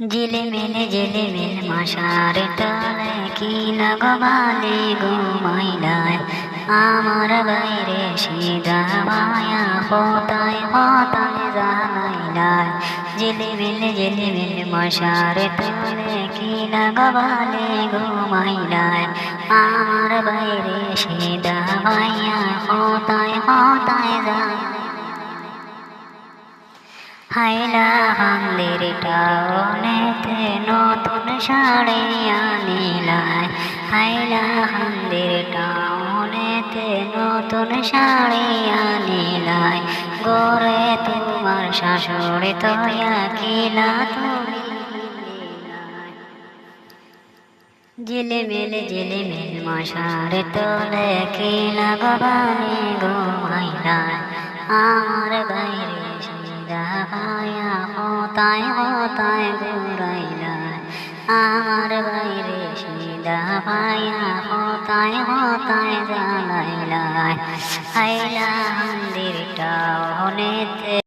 ঝিলিমিলি ঝিলিমিল মশার তলে কি লগবালে ঘুমাইলায় আমার বাইরে সিধা মায়া হতায় হতায় জানাইলায়। ঝিলিমিল ঝিলিমিল মশার তলে কি লগবালে ঘুমাইলায় আমার বাইরে সিধা মায়া হতায় হতায় জানাইলায়। হাইলা হান্দির টাউনেতে শাড়ি আনিলায়। হাইলা হান্দির টাউনেতে নতুন শাড়ি আনিলায়। গোরে তোমার শাশুড়ি তোয়া কিলা তুমি ঝিলিমিল ঝিলিমিল মশার তোলে কি লাগবানি ঘুমাইলায় আমার বাইরে সিধা ভায়া হতায় হতায় ঘুরাইলায় আমার বাইরে সিদা পায়া হতায় হতায় জ্বালাইলায় আইলা মন্দিরটা অনেতে